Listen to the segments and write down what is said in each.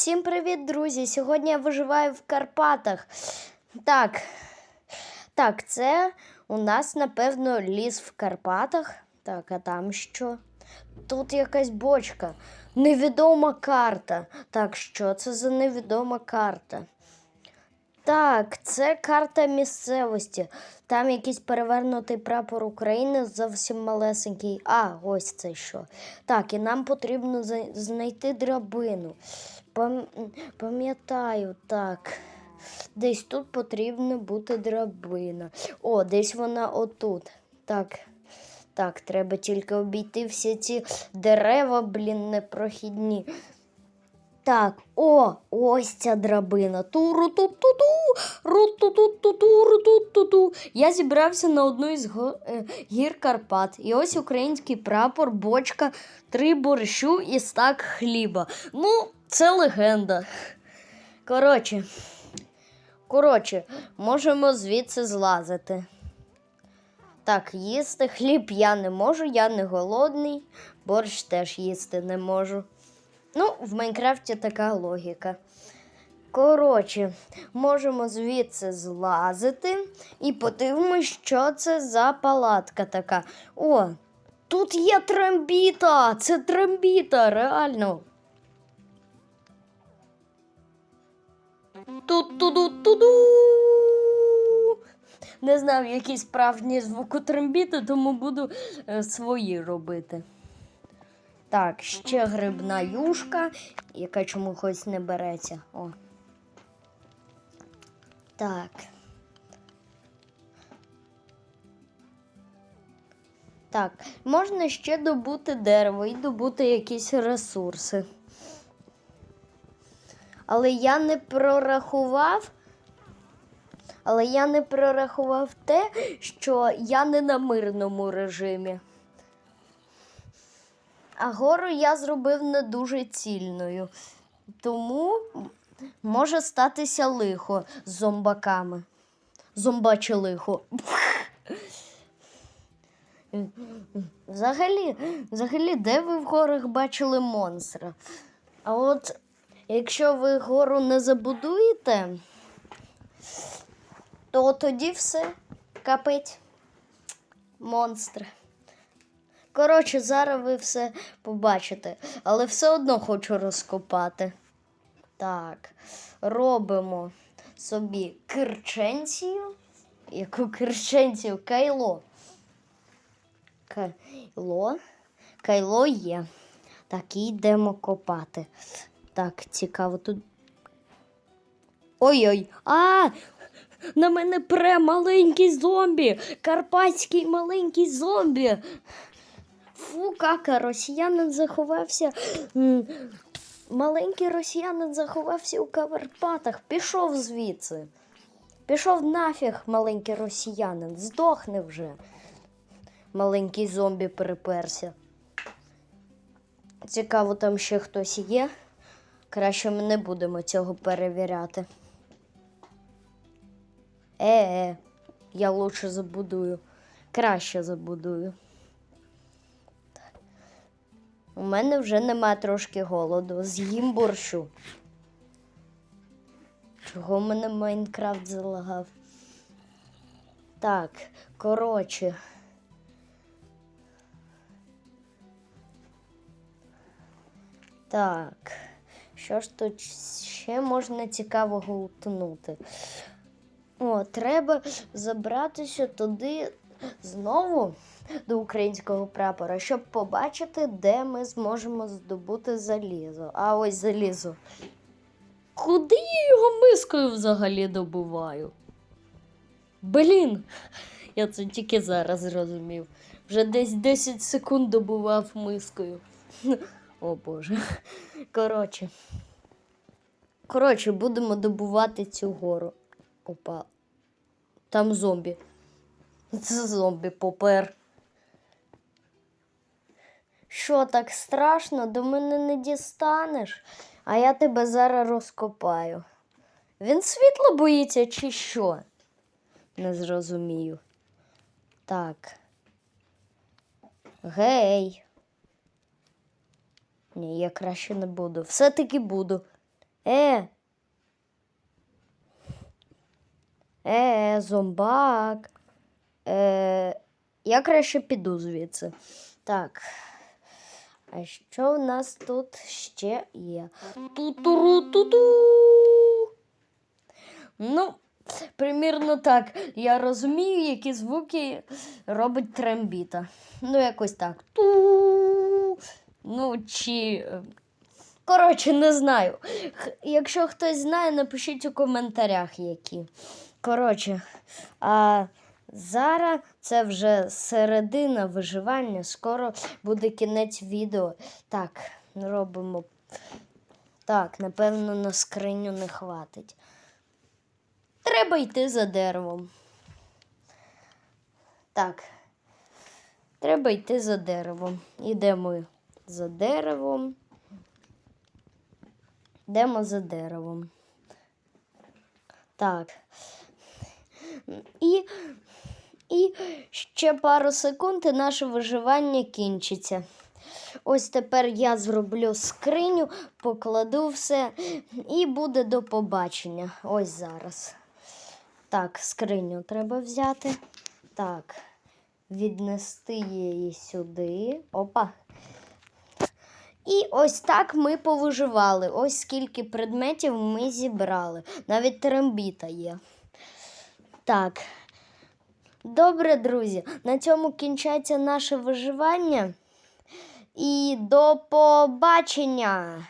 Всім привіт, друзі! Сьогодні я виживаю в Карпатах. Так, так, це у нас, напевно, ліс в Карпатах. Так, а там що? Тут якась бочка. Невідома карта. Так, що це за невідома карта? Так, це карта місцевості. Там якийсь перевернутий прапор України зовсім малесенький. А, ось це що. Так, і нам потрібно знайти драбину. Пам'ятаю, так. Десь тут потрібно бути драбина. О, десь вона отут. Так. Так, треба тільки обійти всі ці дерева, блін, непрохідні. Так, о, ось ця драбина. Туру-ту-ту-ту. Я зібрався на одну із е, гір Карпат. І ось український прапор, бочка, три борщу і стак хліба. Ну, це легенда. Коротше, коротше, можемо звідси злазити. Так, їсти хліб я не можу, я не голодний, борщ теж їсти не можу. Ну, в Майнкрафті така логіка. Коротше, можемо звідси злазити і подивимось, що це за палатка така. О, тут є трембіта! Це трембіта, реально. Ту-ту-ду-ту-ду. Не знав, який справжній звук у трембіти, тому буду е, свої робити. Так, ще грибна юшка, яка чомусь не береться. О. Так. Так, можна ще добути дерево і добути якісь ресурси. Але я не прорахував. Але я не прорахував те, що я не на мирному режимі. А гору я зробив не дуже цільною. Тому може статися лихо з зомбаками. Зомбаче лихо. Взагалі, взагалі, де ви в горах бачили монстра? А от якщо ви гору не забудуєте, то тоді все капить монстр. Коротше, зараз ви все побачите, але все одно хочу розкопати. Так, робимо собі кирченцію. Яку кирченцію? Кайло. Кайло. Кайло є. Так, і йдемо копати. Так, цікаво тут. Ой-ой! А! На мене пре маленький зомбі! Карпатський маленький зомбі! Фу, кака, росіянин заховався. Маленький росіянин заховався у Карпатах. Пішов звідси. Пішов нафіг, маленький росіянин. Здохне вже. Маленький зомбі переперся. Цікаво, там ще хтось є. Краще ми не будемо цього перевіряти. Е-е, я лучше забудую. Краще забудую. У мене вже нема трошки голоду. З'їм борщу. Чого мене Майнкрафт залагав? Так, коротше. Так. Що ж тут ще можна цікавого утнути? О, треба забратися туди знову до українського прапора, щоб побачити, де ми зможемо здобути залізо. А ось залізо. Куди я його мискою взагалі добуваю? Блін, я це тільки зараз зрозумів. Вже десь 10 секунд добував мискою. О Боже. Коротше. Коротше, будемо добувати цю гору. Опа. Там зомбі. Це зомбі попер. Що так страшно? До мене не дістанеш, а я тебе зараз розкопаю. Він світло боїться чи що? Не зрозумію. Так. Гей. Ні, я краще не буду. Все-таки буду. Е. Е, зомбак. Е, я краще піду звідси. Так. А що в нас тут ще є? Ту-туру-ту-ту. Ну, примірно так. Я розумію, які звуки робить трембіта. Ну, якось так. Ту. Ну, чи. е, Коротше, не знаю. Якщо хтось знає, напишіть у коментарях, які. Коротше, а зараз це вже середина виживання. Скоро буде кінець відео. Так, робимо. Так, напевно, на скриню не хватить. Треба йти за деревом. Так. Треба йти за деревом. Ідемо за деревом. Йдемо за деревом. Так. І, і ще пару секунд і наше виживання кінчиться. Ось тепер я зроблю скриню, покладу все і буде до побачення. Ось зараз. Так, скриню треба взяти. Так, віднести її сюди. Опа. І ось так ми повиживали. Ось скільки предметів ми зібрали. Навіть трембіта є. Так. Добре, друзі. На цьому кінчається наше виживання. І до побачення.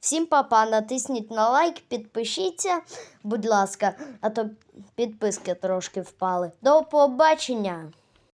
Всім папа, натисніть на лайк, підпишіться, будь ласка, а то підписки трошки впали. До побачення!